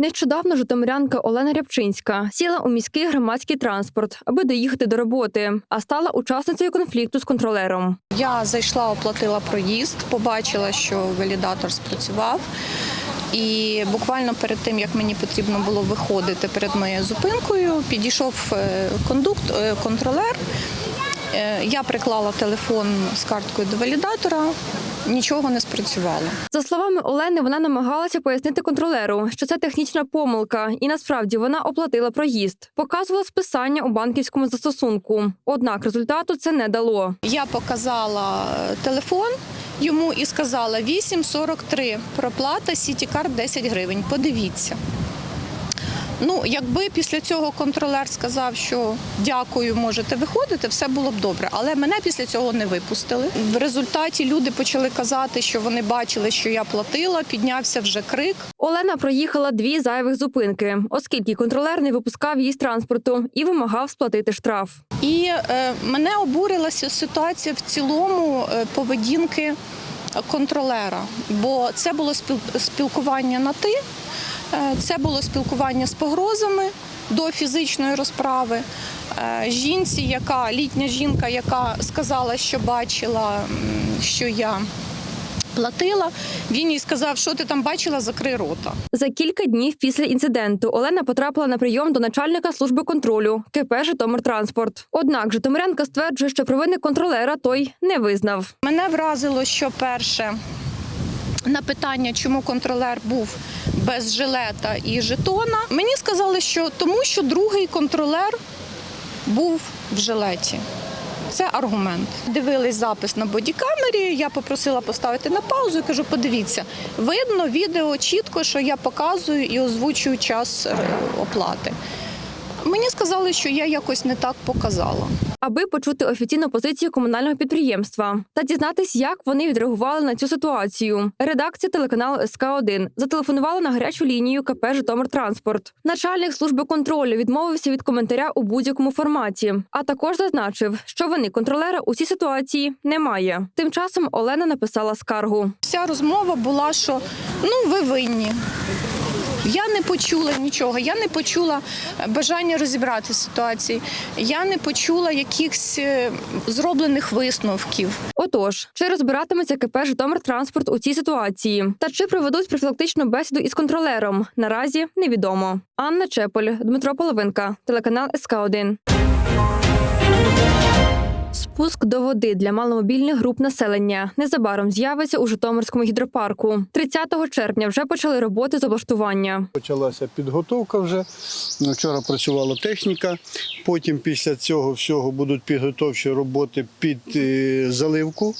Нещодавно житомирянка Олена Рябчинська сіла у міський громадський транспорт, аби доїхати до роботи, а стала учасницею конфлікту з контролером. Я зайшла, оплатила проїзд, побачила, що валідатор спрацював. І буквально перед тим, як мені потрібно було виходити перед моєю зупинкою, підійшов е, кондукт, е, контролер. Е, Я приклала телефон з карткою до валідатора, нічого не спрацювало. За словами Олени, вона намагалася пояснити контролеру, що це технічна помилка, і насправді вона оплатила проїзд, показувала списання у банківському застосунку. Однак результату це не дало. Я показала е, телефон йому і сказала 8,43, проплата Сітікард 10 гривень. Подивіться. Ну, якби після цього контролер сказав, що дякую, можете виходити, все було б добре. Але мене після цього не випустили. В результаті люди почали казати, що вони бачили, що я платила, піднявся вже крик. Олена проїхала дві зайвих зупинки, оскільки контролер не випускав її з транспорту і вимагав сплатити штраф. І е, мене обурилася ситуація в цілому е, поведінки контролера, бо це було спіл- спілкування на ти, це було спілкування з погрозами до фізичної розправи. Е, Жінці, яка літня жінка, яка сказала, що бачила, що я платила, він їй сказав, що ти там бачила, закрий рота. За кілька днів після інциденту Олена потрапила на прийом до начальника служби контролю КП «Житомиртранспорт». Однак Житомирянка стверджує, що провини контролера той не визнав. Мене вразило, що перше на питання, чому контролер був без жилета і жетона, мені сказали, що тому, що другий контролер був в жилеті. Це аргумент. Дивились запис на бодікамері. Я попросила поставити на паузу і кажу: подивіться, видно відео чітко, що я показую і озвучую час е, оплати. Мені сказали, що я якось не так показала. Аби почути офіційну позицію комунального підприємства та дізнатись, як вони відреагували на цю ситуацію. Редакція телеканалу СК 1 зателефонувала на гарячу лінію КП «Житомиртранспорт». Начальник служби контролю відмовився від коментаря у будь-якому форматі, а також зазначив, що вини контролера у цій ситуації немає. Тим часом Олена написала скаргу. Вся розмова була, що ну ви винні. Я не почула нічого, я не почула бажання розібрати ситуації, я не почула якихось е, зроблених висновків. Отож, чи розбиратиметься КП «Житомиртранспорт» у цій ситуації? Та чи проведуть профілактичну бесіду із контролером? Наразі невідомо. Анна Чеполь, Дмитро Половинка, телеканал СК 1 Спуск до води для маломобільних груп населення незабаром з'явиться у Житомирському гідропарку. 30 червня вже почали роботи з облаштування. Почалася підготовка вже. Вчора працювала техніка. Потім після цього всього будуть підготовчі роботи під е, заливку,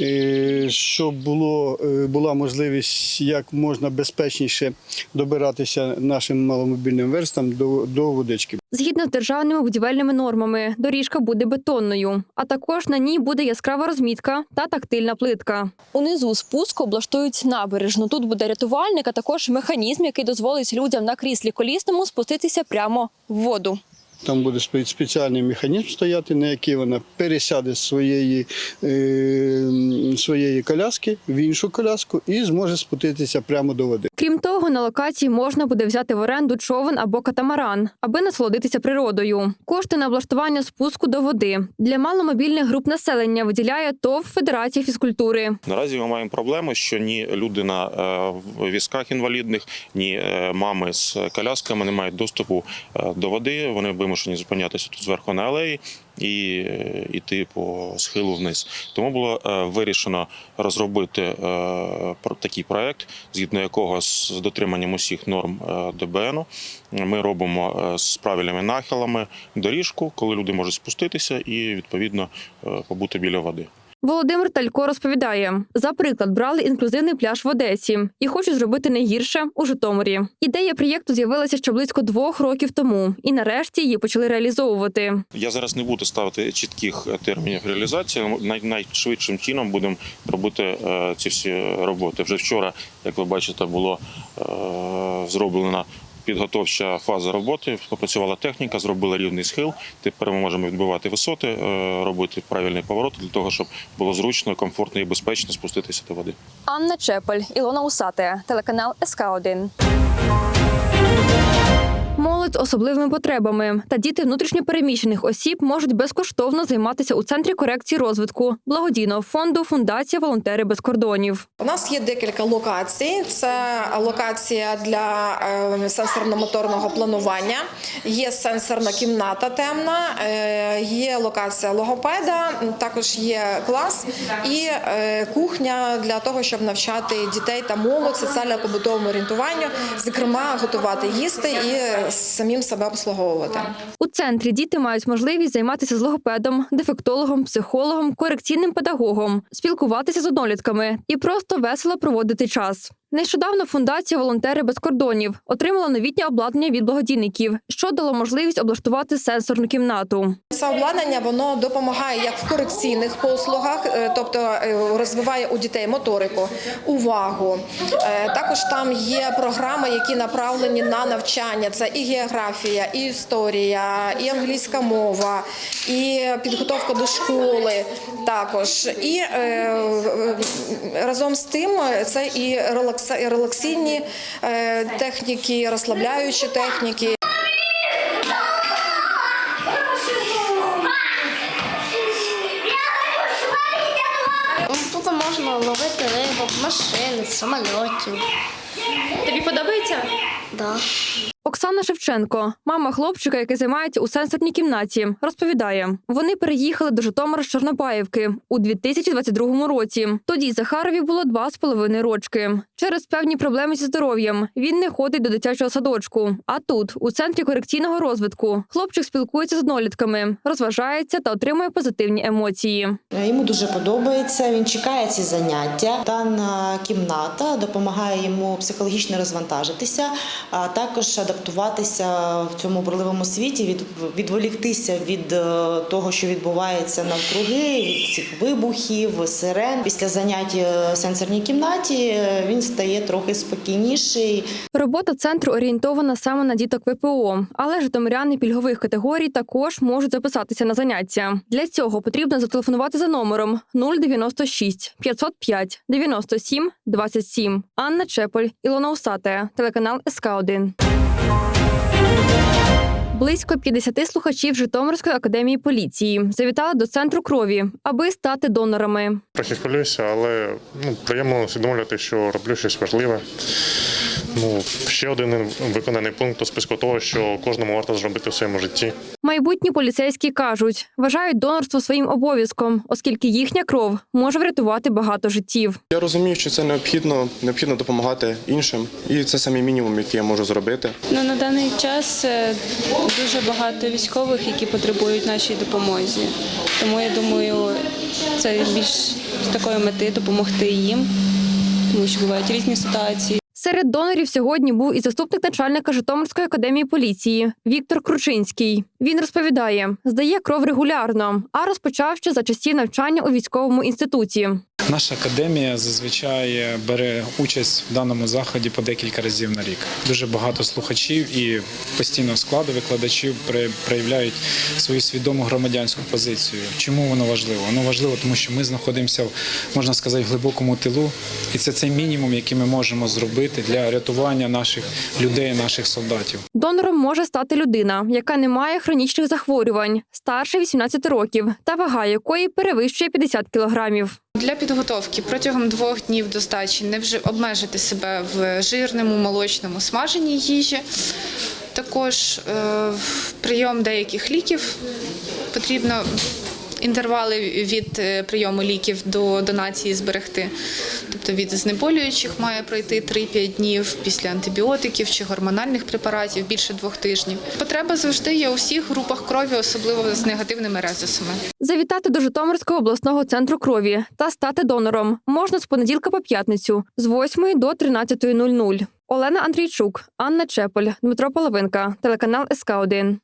е, щоб було, е, була можливість як можна безпечніше добиратися нашим маломобільним верстам до, до водички. Згідно з державними будівельними нормами, доріжка буде бетонною, а також на ній буде яскрава розмітка та тактильна плитка. Унизу спуску облаштують набережну. Тут буде рятувальник, а також механізм, який дозволить людям на кріслі колісному спуститися прямо в воду. Там буде спе- спеціальний механізм стояти, на який вона пересяде з своєї, е, своєї коляски в іншу коляску і зможе спуститися прямо до води. Крім того, на локації можна буде взяти в оренду човен або катамаран, аби насолодитися природою. Кошти на облаштування спуску до води для маломобільних груп населення виділяє ТОВ Федерація фізкультури. Наразі ми маємо проблему, що ні люди на е, в візках інвалідних, ні е, мами з колясками не мають доступу е, до води. Вони вимушені зупинятися тут зверху на алеї і е, йти по схилу вниз. Тому було е, вирішено розробити е, такий проект, згідно якого з дотриманням усіх норм е, ДБН ми робимо е, з правильними нахилами доріжку, коли люди можуть спуститися і відповідно е, побути біля води. Володимир Талько розповідає: за приклад брали інклюзивний пляж в Одесі і хочуть зробити не гірше у Житомирі. Ідея проєкту з'явилася ще близько двох років тому, і нарешті її почали реалізовувати. Я зараз не буду ставити чітких е, термінів реалізації. Най- Найшвидшим чином будемо робити е, ці всі роботи. Вже вчора, як ви бачите, було е, зроблено підготовча фаза роботи. Попрацювала техніка, зробила рівний схил. Тепер ми можемо відбивати висоти, е, робити правильний поворот для того, щоб було зручно, комфортно і безпечно спуститися до води. Анна Чепель, Ілона Усате, телеканал СК 1 Молодь з особливими потребами та діти внутрішньопереміщених осіб можуть безкоштовно займатися у центрі корекції розвитку благодійного фонду Фундація Волонтери без кордонів. У нас є декілька локацій. Це локація для е, сенсорно-моторного планування, є сенсорна кімната темна, е, є локація логопеда, також є клас і е, кухня для того, щоб навчати дітей та молодь соціально-побутовому орієнтуванню, зокрема готувати їсти і самим себе обслуговувати. У центрі діти мають можливість займатися з логопедом, дефектологом, психологом, корекційним педагогом, спілкуватися з однолітками і просто весело проводити час. Нещодавно фундація Волонтери без кордонів отримала новітнє обладнання від благодійників, що дало можливість облаштувати сенсорну кімнату. Це обладнання воно допомагає як в корекційних послугах, е, тобто е, розвиває у дітей моторику, увагу. Е, Також там є програми, які направлені на навчання. Це і географія, і історія, і англійська мова, і підготовка до школи. Також і разом з тим це і релакса- і релаксійні е, техніки, розслабляючі техніки. Тут можна ловити рибу, машини, самольотів. Тобі подобається? Да. Оксана Шевченко, мама хлопчика, який займається у сенсорній кімнаті, розповідає: вони переїхали до Житомира з Чорнобаївки у 2022 році. Тоді Захарові було два з половиною рочки. Через певні проблеми зі здоров'ям він не ходить до дитячого садочку. А тут, у центрі корекційного розвитку, хлопчик спілкується з однолітками, розважається та отримує позитивні емоції. Йому дуже подобається. Він чекає ці заняття. Дана кімната допомагає йому психологічно розвантажитися, а також адаптуватися в цьому бурливому світі, від відволіктися від е, того, що відбувається навкруги, від цих вибухів, сирен. Після занять е, в сенсорній кімнаті е, він стає трохи спокійніший. Робота центру орієнтована саме на діток ВПО, але житомиряни пільгових категорій також можуть записатися на заняття. Для цього потрібно зателефонувати за номером 096 505 97 27. Анна Чеполь, Ілона Усате, телеканал СК 1 Близько 50 слухачів Житомирської академії поліції завітали до центру крові, аби стати донорами. Трохи хвилююся, але ну, приємно усвідомлювати, що роблю щось важливе. Ну, ще один виконаний пункт у списку того, що кожному варто зробити в своєму житті. Майбутні поліцейські кажуть, вважають донорство своїм обов'язком, оскільки їхня кров може врятувати багато життів. Я розумію, що це необхідно, необхідно допомагати іншим, і це самий мінімум, який я можу зробити. Ну, на даний час е, дуже багато військових, які потребують нашій допомозі. Тому я думаю, це більш з такої мети допомогти їм, тому що бувають різні ситуації. Серед донорів сьогодні був і заступник начальника Житомирської академії поліції Віктор Кручинський. Він розповідає, здає кров регулярно, а розпочав ще за часів навчання у військовому інституті. Наша академія зазвичай бере участь в даному заході по декілька разів на рік. Дуже багато слухачів і постійного складу викладачів проявляють свою свідому громадянську позицію. Чому воно важливо? Воно важливо, тому що ми знаходимося, можна сказати, в глибокому тилу, і це цей мінімум, який ми можемо зробити для рятування наших людей, наших солдатів. Донором може стати людина, яка не має хронічних захворювань, старше 18 років, та вага якої перевищує 50 кілограмів. Для підготовки протягом двох днів до здачі не вже обмежити себе в жирному, молочному, смаженій їжі. Також е, прийом деяких ліків потрібно інтервали від е, прийому ліків до донації зберегти. Тобто від знеболюючих має пройти 3-5 днів після антибіотиків чи гормональних препаратів більше двох тижнів. Потреба завжди є у всіх групах крові, особливо з негативними резусами. Завітати до Житомирського обласного центру крові та стати донором можна з понеділка по п'ятницю з 8 до 13.00. Олена Андрійчук, Анна Чеполь, Дмитро Половинка, телеканал СК 1